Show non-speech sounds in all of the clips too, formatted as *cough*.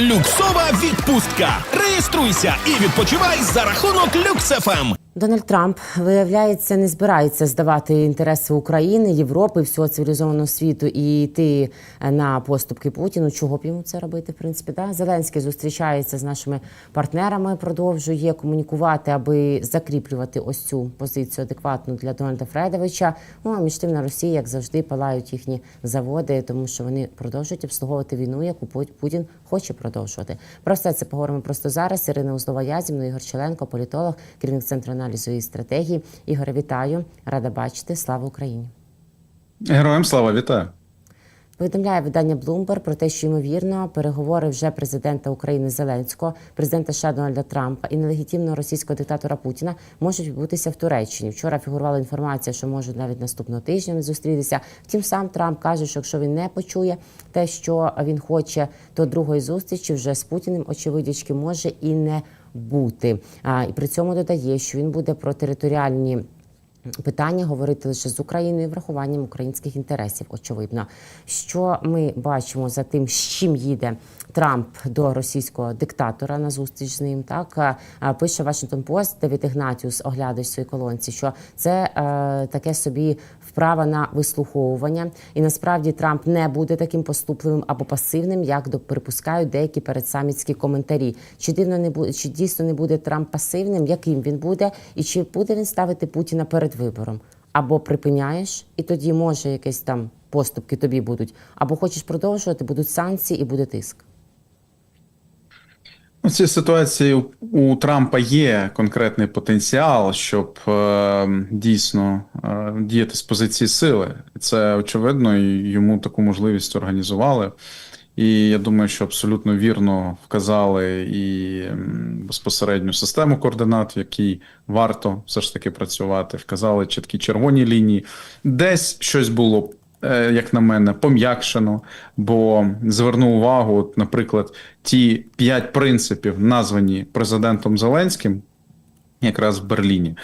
Люксова відпустка. Реєструйся і відпочивай за рахунок Люксефем. Дональд Трамп виявляється не збирається здавати інтереси України, Європи, всього цивілізованого світу і йти на поступки Путіну. Чого б йому це робити? В принципі, да? Зеленський зустрічається з нашими партнерами, продовжує комунікувати, аби закріплювати ось цю позицію адекватну для Дональда Фредовича. Ну а між тим на Росії, як завжди, палають їхні заводи, тому що вони продовжують обслуговувати війну, яку Путін хоче продовжувати. Про все це поговоримо просто зараз. Ірина Узлова Язімна, Ігор Челенко, політолог, керівник центру аналізу і стратегії. Ігоре, вітаю, рада бачити. Слава Україні! Героям слава вітаю. Повідомляє видання Bloomberg про те, що ймовірно переговори вже президента України Зеленського, президента США Дональда Трампа і нелегітимного російського диктатора Путіна можуть відбутися в Туреччині. Вчора фігурувала інформація, що можуть навіть наступного тижня не зустрітися. Втім, сам Трамп каже, що якщо він не почує те, що він хоче, то другої зустрічі вже з Путіним очевидячки може і не бути. А і при цьому додає, що він буде про територіальні. Питання говорити лише з Україною, врахуванням українських інтересів. Очевидно, що ми бачимо за тим, з чим їде Трамп до російського диктатора на зустріч з ним. Так пише Washington Post, Девід Ігнатіус, оглядач своїй колонці, що це е, таке собі вправа на вислуховування, і насправді Трамп не буде таким поступливим або пасивним, як до припускають деякі передсамітські коментарі. Чи дивно не буде, чи дійсно не буде Трамп пасивним? Яким він буде, і чи буде він ставити Путіна перед вибором? Або припиняєш, і тоді може якісь там поступки тобі будуть, або хочеш продовжувати, будуть санкції і буде тиск. У цій ситуації у, Трампа є конкретний потенціал, щоб е, дійсно е, діяти з позиції сили. Це очевидно, йому таку можливість організували. І я думаю, що абсолютно вірно вказали і безпосередню систему координат, в якій варто все ж таки працювати. Вказали чіткі червоні лінії. Десь щось було як на мене, пом'якшено, бо зверну увагу, наприклад, ті п'ять принципів, названі президентом Зеленським. Якраз в Берліні.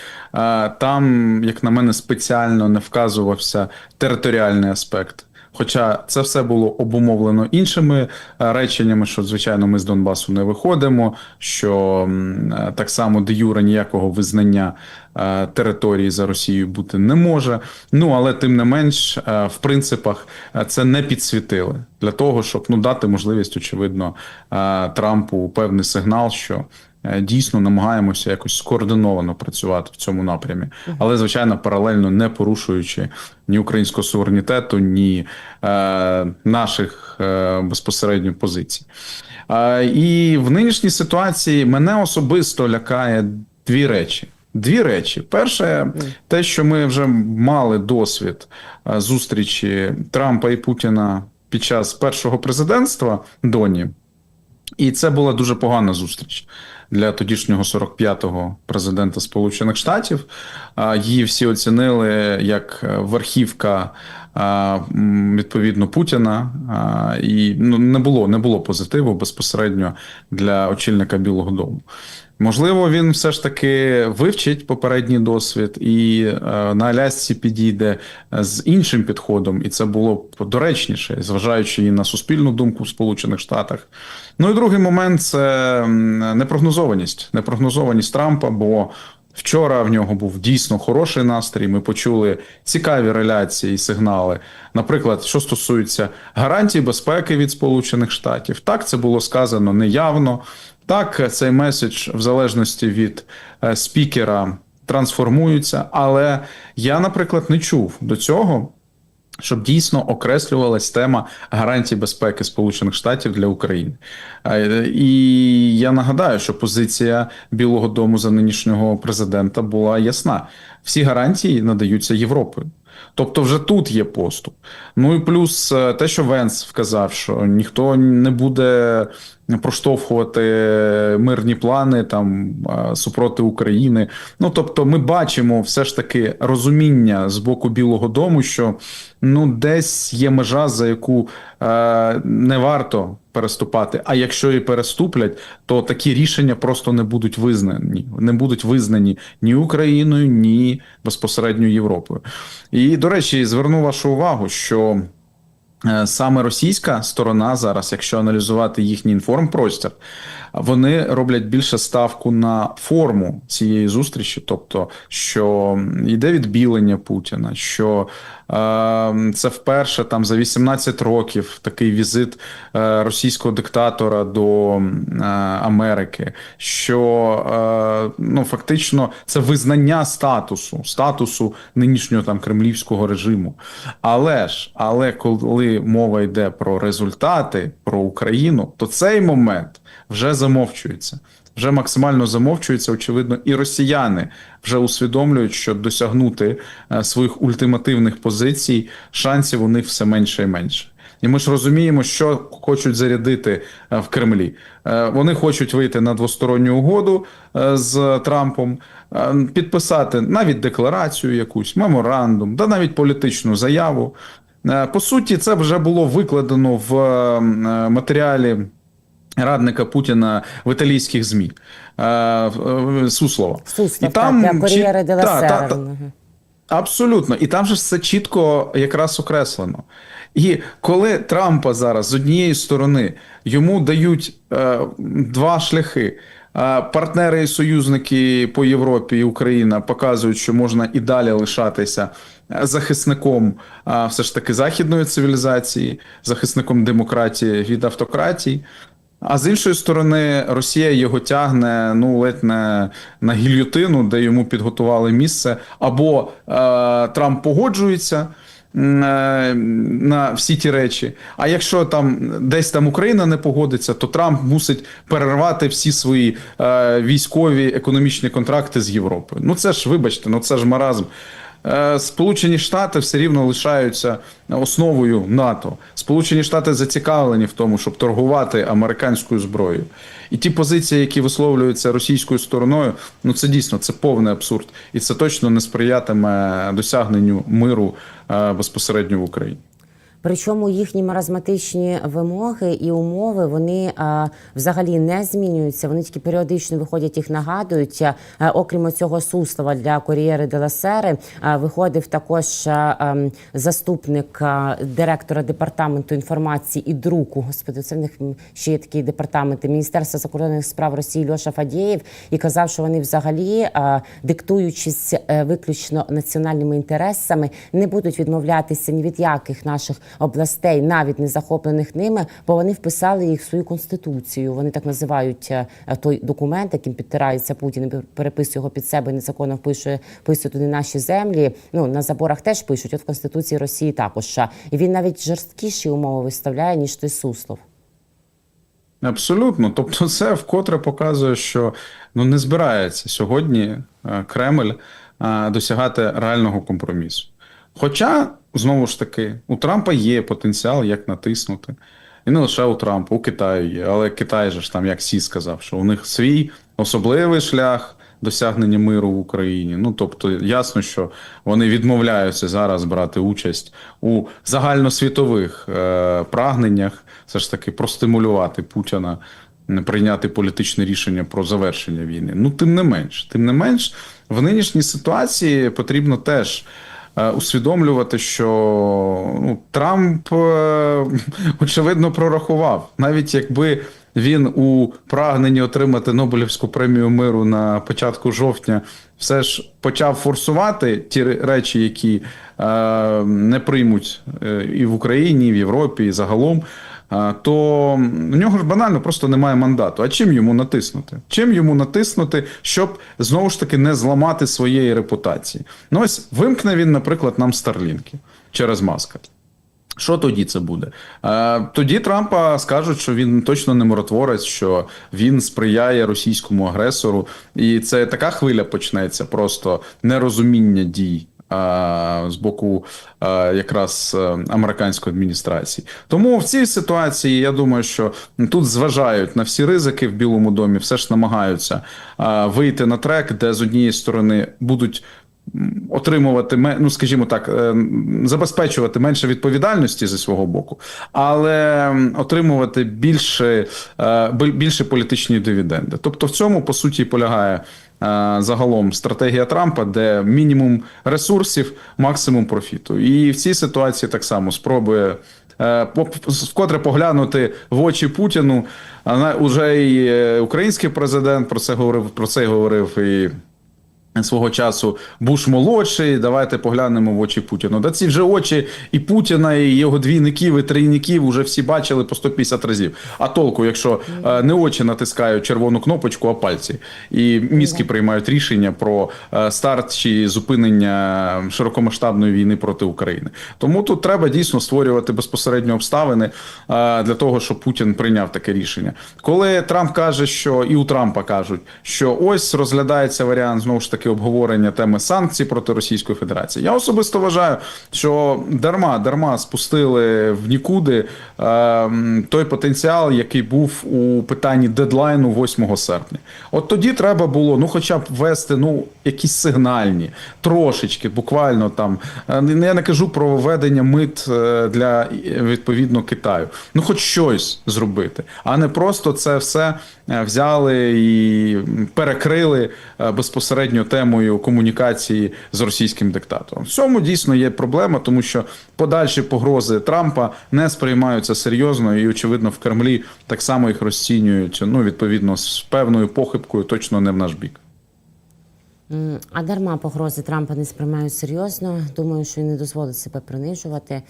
Там, як на мене, спеціально не вказувався територіальний аспект. Хоча це все було обумовлено іншими е, реченнями, що звичайно ми з Донбасу не виходимо, що е, так само де юре ніякого визнання е, території за Росією бути не може. Ну але тим не менш, е, в принципах е, це не підсвітили для того, щоб ну дати можливість, очевидно, е, Трампу певний сигнал, що. е, Дійсно намагаємося якось скоординовано працювати в цьому напрямі, але звичайно паралельно не порушуючи ні українського суверенітету, ні е, наших е, безпосередньо позицій. Е, і в нинішній ситуації мене особисто лякає дві речі. Дві речі: перше, те, що ми вже мали досвід е, зустрічі Трампа і Путіна під час першого президентства Доні. І це була дуже погана зустріч для тодішнього 45-го президента Сполучених Штатів. Її всі оцінили як е, верхівка відповідно Путіна. І ну, не було не було позитиву безпосередньо для очільника Білого Дому. Можливо, він все ж таки вивчить попередній досвід і е, на Алясці підійде з іншим підходом, і це було б доречніше, зважаючи і на суспільну думку в Сполучених Штатах. Ну і другий момент це непрогнозованість. Непрогнозованість Трампа, бо вчора в нього був дійсно хороший настрій. Ми почули цікаві реляції і сигнали. Наприклад, що стосується гарантій безпеки від Сполучених Штатів, так це було сказано неявно. Так, цей меседж в залежності від е, спікера трансформується, але я, наприклад, не чув до цього. Щоб дійсно окреслювалась тема гарантій безпеки Сполучених Штатів для України, Е, і я нагадаю, що позиція Білого Дому за нинішнього президента була ясна: всі гарантії надаються Європою. Тобто, вже тут є поступ. Ну і плюс е, те, що Венс вказав, що ніхто не буде проштовхувати мирні плани там супроти України. Ну тобто, ми бачимо все ж таки розуміння з боку Білого Дому, що ну десь є межа, за яку е, не варто переступати. А якщо і переступлять, то такі рішення просто не будуть визнані, не будуть визнані ні Україною, ні безпосередньо Європою. І до речі, зверну вашу увагу, що. Е, Саме російська сторона зараз, якщо аналізувати їхній інформпростір, вони роблять більше ставку на форму цієї зустрічі, тобто, що йде відбілення Путіна, що е, це вперше там за 18 років такий візит е, російського диктатора до е, Америки, що е, ну фактично це визнання статусу, статусу нинішнього там кремлівського режиму. Але ж, але коли мова йде про результати, про Україну, то цей момент вже замовчується. Вже максимально замовчується, очевидно, і росіяни вже усвідомлюють, що досягнути е, своїх ультимативних позицій шансів у них все менше і менше. І ми ж розуміємо, що хочуть зарядити е, в Кремлі. Е, Вони хочуть вийти на двосторонню угоду з Трампом, підписати навіть декларацію, якусь меморандум, да навіть політичну заяву. По суті, це вже було викладено в матеріалі радника Путіна в італійських ЗМІ е, е, Суслова. Суслов, І там так, для де та, та, та, Абсолютно, і там же все чітко якраз окреслено. І коли Трампа зараз з однієї сторони йому дають е, два шляхи. Е, Партнери і союзники по Європі і Україна показують, що можна і далі лишатися захисником все ж таки західної цивілізації, захисником демократії від автократій. А з іншої сторони, Росія його тягне ну ледь не на гільйотину, де йому підготували місце, або е, Трамп погоджується е, на всі ті речі. А якщо там десь там Україна не погодиться, то Трамп мусить перервати всі свої е, військові економічні контракти з Європою. Ну це ж, вибачте, ну це ж маразм. Е, Сполучені Штати все рівно лишаються основою НАТО. Сполучені Штати зацікавлені в тому, щоб торгувати американською зброєю. І ті позиції, які висловлюються російською стороною, ну це дійсно це повний абсурд, і це точно не сприятиме досягненню миру е, безпосередньо в Україні. Причому їхні маразматичні вимоги і умови вони взагалі не змінюються. Вони тільки періодично виходять, їх нагадують. Окрім цього суслова для Кор'єри де ла Сери а, виходив також ем, заступник директора департаменту інформації і друку. Господи, це в них ще є такі департаменти Міністерства закордонних справ Росії Льоша Фадєєв і казав, що вони взагалі, диктуючись е, виключно національними інтересами, не будуть відмовлятися ні від яких наших областей, навіть не захоплених ними, бо вони вписали їх в свою конституцію. Вони так називають е, той документ, яким підтирається Путін, переписує його під себе, незаконно вписує, вписує туди наші землі. Ну на заборах теж пишуть. От в конституції Росії також. І він навіть жорсткіші умови виставляє ніж той Суслов. Абсолютно. Тобто, це вкотре показує, що ну не збирається сьогодні е, Кремль е, досягати реального компромісу. Хоча, знову ж таки, у Трампа є потенціал, як натиснути. І не лише у Трампа, у Китаю є. Але Китай же ж там, як Сі сказав, що у них свій особливий шлях досягнення миру в Україні. Ну тобто, ясно, що вони відмовляються зараз брати участь у загальносвітових е, прагненнях, все ж таки простимулювати Путіна. Прийняти політичне рішення про завершення війни. Ну, тим не менш, тим не менш, в нинішній ситуації потрібно теж усвідомлювати, що ну, Трамп е, *laughs* очевидно прорахував, навіть якби він у прагненні отримати Нобелівську премію миру на початку жовтня все ж почав форсувати ті речі, які е, не приймуть е, і в Україні, і в Європі, і загалом. То у нього ж банально просто немає мандату. А чим йому натиснути? Чим йому натиснути, щоб знову ж таки не зламати своєї репутації? Ну ось вимкне він, наприклад, нам Старлінки через Маска. Що тоді це буде? Тоді Трампа скажуть, що він точно не миротворець, що він сприяє російському агресору, і це така хвиля почнеться, просто нерозуміння дій. З боку якраз е, американської адміністрації, тому в цій ситуації я думаю, що тут зважають на всі ризики в Білому домі, все ж намагаються вийти на трек, де з однієї сторони будуть отримувати ну, скажімо так, е, забезпечувати менше відповідальності зі свого боку, але отримувати більше, е, більше політичні дивіденди. Тобто, в цьому по суті полягає. Е, Загалом стратегія Трампа, де мінімум ресурсів, максимум профіту, і в цій ситуації так само спробує е, вкотре поглянути в очі Путіну. Уже і е, український президент про це говорив, про це говорив і. Свого часу Буш молодший, давайте поглянемо в очі Путіну. Да ці вже очі і Путіна, і його двійників, і трійників вже всі бачили по 150 разів. А толку, якщо е, не очі натискають червону кнопочку, а пальці, і мізки приймають рішення про е, старт чи зупинення широкомасштабної війни проти України. Тому тут треба дійсно створювати безпосередньо обставини е, для того, щоб Путін прийняв таке рішення. Коли Трамп каже, що і у Трампа кажуть, що ось розглядається варіант знову ж таки обговорення теми санкцій проти Російської Федерації. Я особисто вважаю, що дарма дарма спустили в нікуди е, той потенціал, який був у питанні дедлайну 8 серпня. От тоді треба було, ну, хоча б ввести ну якісь сигнальні, трошечки, буквально там. е, Я не кажу про введення мит е, для е, відповідно Китаю. Ну, хоч щось зробити, а не просто це все взяли і перекрили безпосередньо темою комунікації з російським диктатором. В цьому дійсно є проблема, тому що подальші погрози Трампа не сприймаються серйозно, і очевидно в Кремлі так само їх розцінюють. Ну відповідно з певною похибкою, точно не в наш бік. А дарма погрози Трампа не сприймають серйозно. Думаю, що він не дозволить себе принижувати.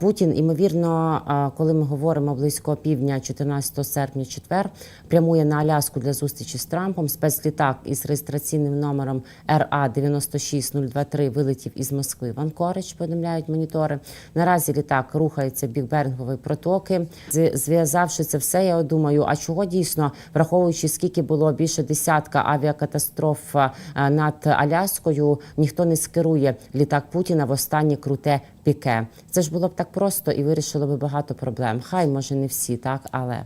Путін, імовірно, коли ми говоримо близько півдня, 14 серпня, четвер, прямує на Аляску для зустрічі з Трампом. Спецлітак із реєстраційним номером РА 96023 вилетів із Москви в Анкорич. Повідомляють монітори. Наразі літак рухається в бік Берингової протоки. Зв'язавши це все, я думаю, а чого дійсно, враховуючи скільки було більше десятка авіакатастроф над Аляскою, ніхто не скерує літак Путіна в останнє круте піке. Це ж було б так просто і вирішило би багато проблем. Хай може не всі, так, але.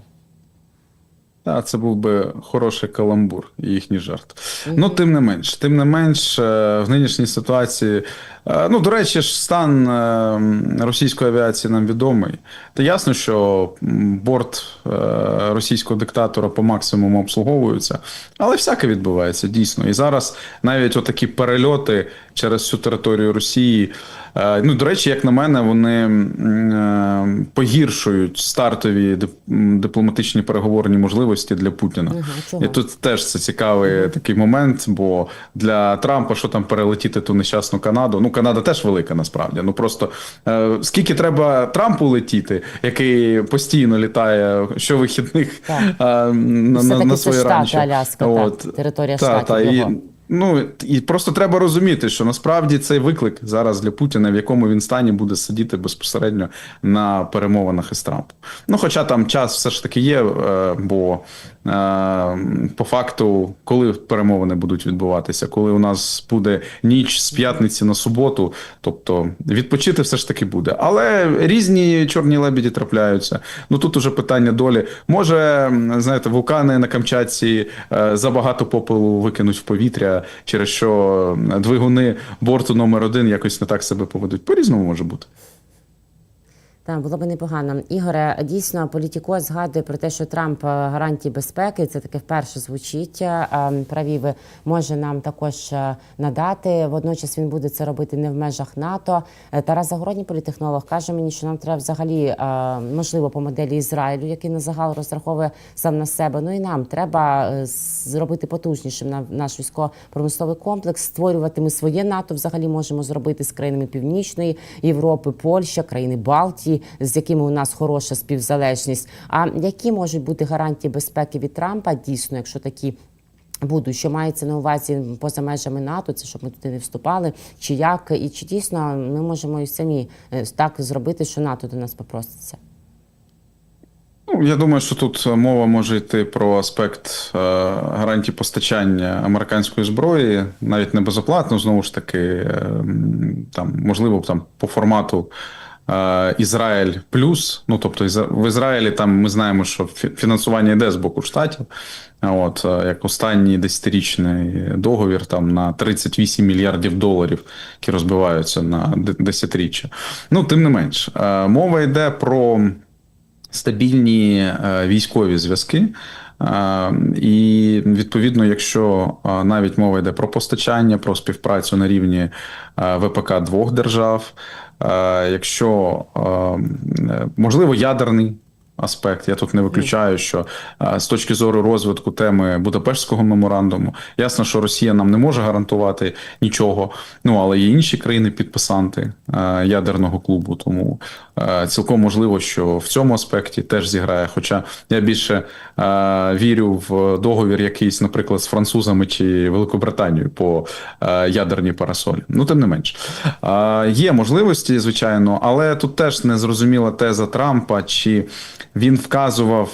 А це був би хороший каламбур і їхній жарт. Ну, тим не менш, тим не менш, е, в нинішній ситуації, ну, до речі, ж стан е, російської авіації нам відомий. Та ясно, що борт е, російського диктатора по максимуму обслуговується, але всяке відбувається дійсно. І зараз навіть отакі перельоти через всю територію Росії. Е, Ну, до речі, як на мене, вони е, погіршують стартові дипломатичні переговорні можливості для Путіна. Чого? І тут теж це цікавий такий момент, бо для Трампа що там перелетіти ту нещасну Канаду. Ну, Канада теж велика насправді. Ну просто е, скільки треба Трампу летіти, який постійно літає щовихідних вихідних е, на, на, на це своє Штати, ранчо. Аляска, так, територія та, Штатів та, і, його. Ну і просто треба розуміти, що насправді цей виклик зараз для Путіна, в якому він стані буде сидіти безпосередньо на перемовинах із Трампом. Ну, хоча там час все ж таки є, е, бо е, по факту, коли перемовини будуть відбуватися, коли у нас буде ніч з п'ятниці на суботу, тобто відпочити все ж таки буде. Але різні чорні лебеді трапляються. Ну тут уже питання долі. Може, знаєте, вулкани на Камчатці е, забагато попелу викинуть в повітря, через що двигуни борту номер один якось не так себе поведуть. По-різному може бути. Так, було б непогано. Ігоре, дійсно, політіко згадує про те, що Трамп е, гарантії безпеки. Це таке вперше звучить. Е, Праві може нам також е, надати. Водночас він буде це робити не в межах НАТО. Е, Тарас Загородній політехнолог каже мені, що нам треба взагалі е, можливо по моделі Ізраїлю, який на загал розраховує сам на себе. Ну і нам треба е, зробити потужнішим на- наш військово-промисловий комплекс, створювати ми своє НАТО. Взагалі можемо зробити з країнами Північної Європи, Польща, країни Балтії, з якими у нас хороша співзалежність. А які можуть бути гарантії безпеки від Трампа? Дійсно, якщо такі. Будуть, що мається на увазі поза межами НАТО, це щоб ми туди не вступали, чи як, і чи дійсно ми можемо і самі е, так зробити, що НАТО до нас попроситься? Ну, я думаю, що тут мова може йти про аспект е, гарантій постачання американської зброї, навіть не безоплатно, знову ж таки, е, там, можливо, там по формату. Е, Ізраїль плюс, ну тобто в Ізраїлі там ми знаємо, що фінансування йде з боку штатів. От е, як останній десятирічний договір там на 38 мільярдів доларів, які розбиваються на де- десятиріччя. Ну тим не менш, е, мова йде про стабільні військові зв'язки. І відповідно, якщо навіть мова йде про постачання, про співпрацю на рівні ВПК двох держав, Якщо е, е, можливо ядерний аспект, я тут не виключаю, що е, з точки зору розвитку теми Будапештського меморандуму, ясно, що Росія нам не може гарантувати нічого. Ну але є інші країни-підписанти е, ядерного клубу. Тому е, цілком можливо, що в цьому аспекті теж зіграє. Хоча я більше е, вірю в договір якийсь, наприклад, з французами чи Великобританією по е, ядерній парасолі. Ну, тим не менш, е, є можливості, звичайно, але тут теж не зрозуміла теза Трампа, чи він вказував.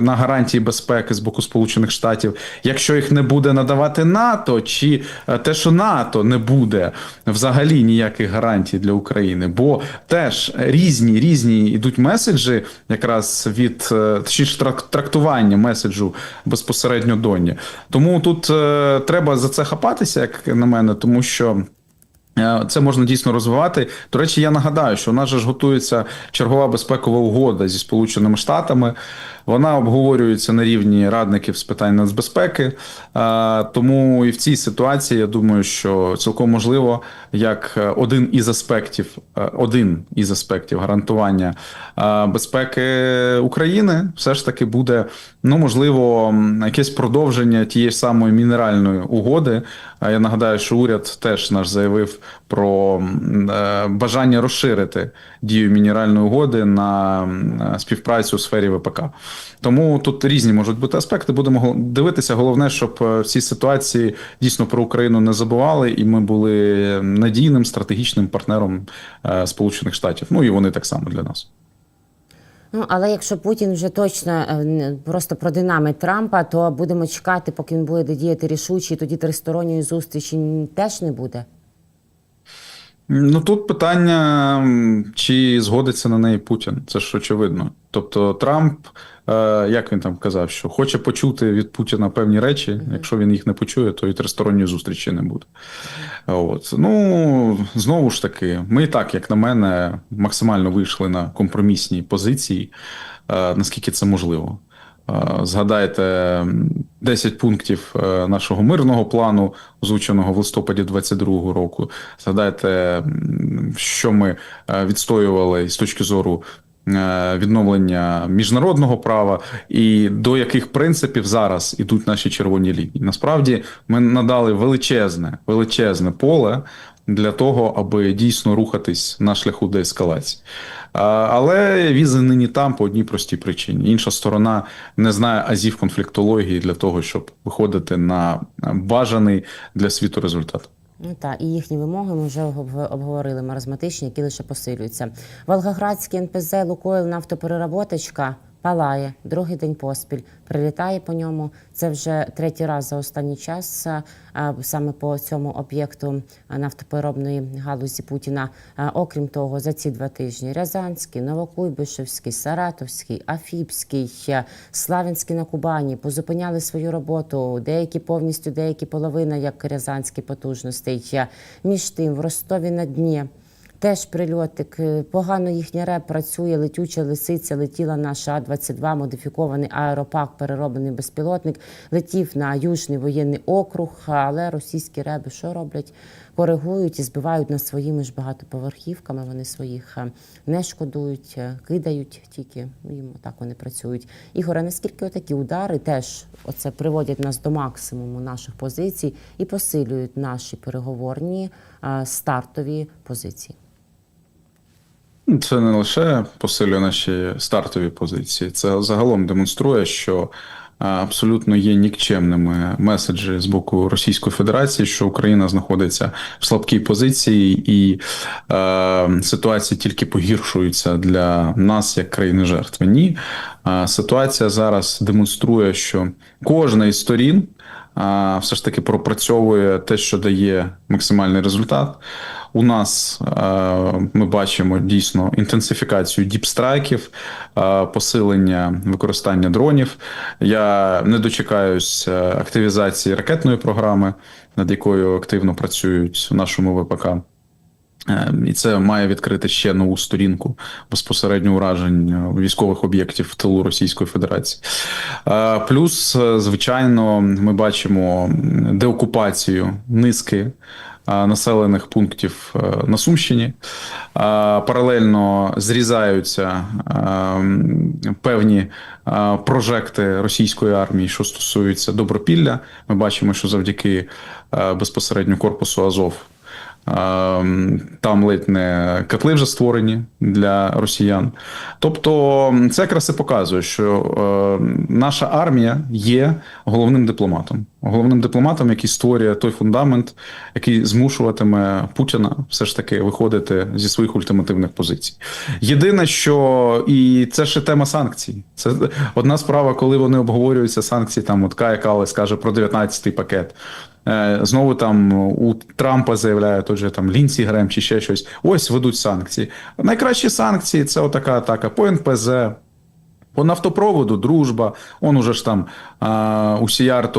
На гарантії безпеки з боку Сполучених Штатів, якщо їх не буде надавати НАТО, чи е, те, що НАТО не буде взагалі ніяких гарантій для України, бо теж різні різні йдуть меседжі, якраз від е, точніше трактування меседжу безпосередньо доні. Тому тут е, треба за це хапатися, як на мене, тому що. Е, Це можна дійсно розвивати. До речі, я нагадаю, що у нас же ж готується чергова безпекова угода зі Сполученими Штатами. Вона обговорюється на рівні радників з питань нацбезпеки. Е, Тому і в цій ситуації я думаю, що цілком можливо, як е, один із аспектів, один із аспектів гарантування безпеки України, все ж таки буде ну можливо якесь продовження тієї самої мінеральної угоди. А Я нагадаю, що уряд теж наш заявив про е, бажання розширити дію мінеральної угоди на е, співпрацю у сфері ВПК. Тому тут різні можуть бути аспекти. Будемо дивитися. Головне, щоб е, в цій ситуації дійсно про Україну не забували, і ми були надійним стратегічним партнером Сполучених Штатів. Ну і вони так само для нас. Ну але якщо Путін вже точно просто продинамить Трампа, то будемо чекати, поки він буде діяти рішуче, тоді тристоронньої зустрічі теж не буде. Ну тут питання, чи згодиться на неї Путін. Це ж очевидно. Тобто Трамп, е, як він там казав, що хоче почути від Путіна певні речі. Якщо він їх не почує, то і тристоронньої зустрічі не буде. От ну знову ж таки, ми і так, як на мене, максимально вийшли на компромісні позиції, е, наскільки це можливо. Е, Згадайте м, 10 пунктів е, нашого мирного плану, озвученого в листопаді 22-го року. Згадайте, що ми е, відстоювали з точки зору відновлення міжнародного права, і до яких принципів зараз ідуть наші червоні лінії. Насправді ми надали величезне, величезне поле для того, аби дійсно рухатись на шляху деескалації. Але візи нині там по одній простій причині. Інша сторона не знає азів конфліктології для того, щоб виходити на бажаний для світу результат. Ну так, і їхні вимоги ми вже обговорили маразматичні, які лише посилюються. Волгоградський НПЗ Лукойл нафтопереработочка палає другий день поспіль. Прилітає по ньому. Це вже третій раз за останній час а, саме по цьому об'єкту а, нафтопереробної галузі Путіна. Окрім того, за ці два тижні Рязанський, Новокуйбишевський, Саратовський, Афіпський, Славянський на Кубані позупиняли свою роботу. Деякі повністю, деякі половина, як Рязанські потужностей. Між тим, в Ростові на Дні. Теж прильотик, е, погано їхня реп працює, летюча лисиця летіла на ША-22, модифікований аеропак, перероблений безпілотник, летів на Южний воєнний округ, але російські реби що роблять? Коригують і збивають над своїми ж багатоповерхівками. Вони своїх е, не шкодують, е, кидають тільки ну, їм так вони працюють. Ігоре, наскільки такі удари теж оце приводять нас до максимуму наших позицій і посилюють наші переговорні стартові позиції? Це не лише посилює наші стартові позиції, це загалом демонструє, що абсолютно є нікчемними меседжі з боку Російської Федерації, що Україна знаходиться в слабкій позиції, і е, ситуація тільки погіршується для нас як країни жертви. Ні, а, ситуація зараз демонструє, що кожна із сторін а, все ж таки пропрацьовує те, що дає максимальний результат. У нас е, ми бачимо дійсно інтенсифікацію діпстрайків, е, посилення використання дронів. Я не дочекаюсь активізації ракетної програми, над якою активно працюють в нашому ВПК. Е, І це має відкрити ще нову сторінку безпосередньо уражень військових об'єктів в тилу Російської Федерації. Плюс, звичайно, ми бачимо деокупацію низки населених пунктів е, на Сумщині. Е, Паралельно зрізаються е, певні е, прожекти російської армії, що стосуються добропілля. Ми бачимо, що завдяки е, безпосередньо корпусу Азов. Ем, Там ледь не котли вже створені для росіян. Тобто, це якраз і показує, що е, наша армія є головним дипломатом. Головним дипломатом, який створює той фундамент, який змушуватиме Путіна все ж таки виходити зі своїх ультимативних позицій. Єдине, що і це ще тема санкцій. Це одна справа, коли вони обговорюються санкції. Там от Кая Калес каже про 19-й пакет. Е, Знову там у Трампа заявляє тут же там Лінсі Грем чи ще щось. Ось ведуть санкції. Найкращі санкції це отака атака по НПЗ. По нафтопроводу дружба, он уже ж там а, у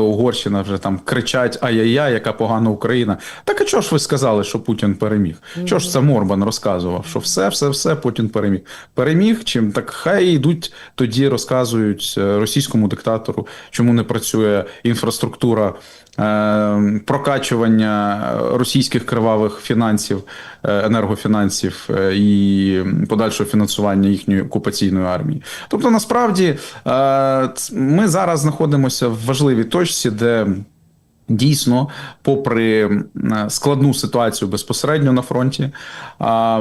Угорщина вже там кричать ай-яй-яй, яка погана Україна. Так а чого ж ви сказали, що Путін переміг? Чого ж це Морбан розказував? Що все, все, все Путін переміг. Переміг чим? Так хай йдуть тоді, розказують е, російському диктатору, чому не працює інфраструктура е, прокачування російських кривавих фінансів, е, енергофінансів е, і подальшого фінансування їхньої окупаційної армії. Тобто, насправді, е, ми зараз знаходимося в важливій точці, де. Дійсно, попри складну ситуацію безпосередньо на фронті,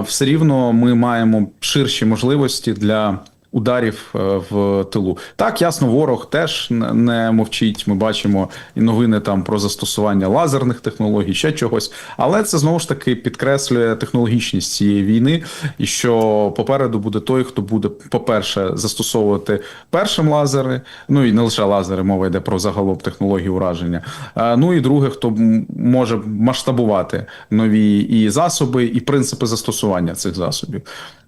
все рівно ми маємо ширші можливості для ударів е, в тилу. Так, ясно, ворог теж не мовчить. Ми бачимо і новини там про застосування лазерних технологій, ще чогось. Але це знову ж таки підкреслює технологічність цієї війни, і що попереду буде той, хто буде, по-перше, застосовувати першим лазери, ну і не лише лазери, мова йде про загалом технології ураження. Е, Ну і друге, хто може масштабувати нові і засоби, і принципи застосування цих засобів.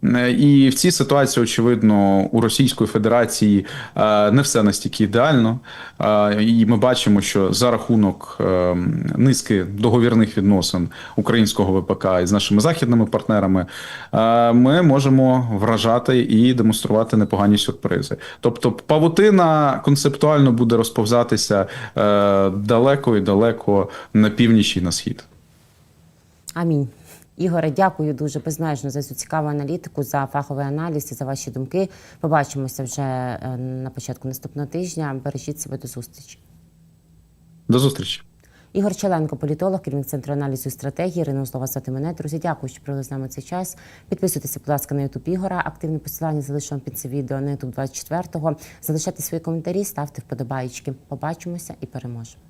Е, І в цій ситуації, очевидно, у Російської Федерації е, не все настільки ідеально. Е, І ми бачимо, що за рахунок е, низки договірних відносин українського ВПК із нашими західними партнерами ми можемо вражати і демонструвати непогані сюрпризи. Тобто, павутина концептуально буде розповзатися далеко і далеко на північ і на схід. Амінь. Ігоре, дякую дуже безмежно за цю цікаву аналітику, за фаховий аналіз і за ваші думки. Побачимося вже е, на початку наступного тижня. Бережіть себе до зустрічі. До зустрічі. Ігор Челенко, політолог, керівник центру аналізу і стратегії. Ірина Слова звати мене. Друзі, дякую, що провели з нами цей час. Підписуйтеся, будь ласка, на Ютуб Ігора. Активне посилання залишимо під це відео на Ютуб 24-го. Залишайте свої коментарі, ставте вподобайки. Побачимося і переможемо.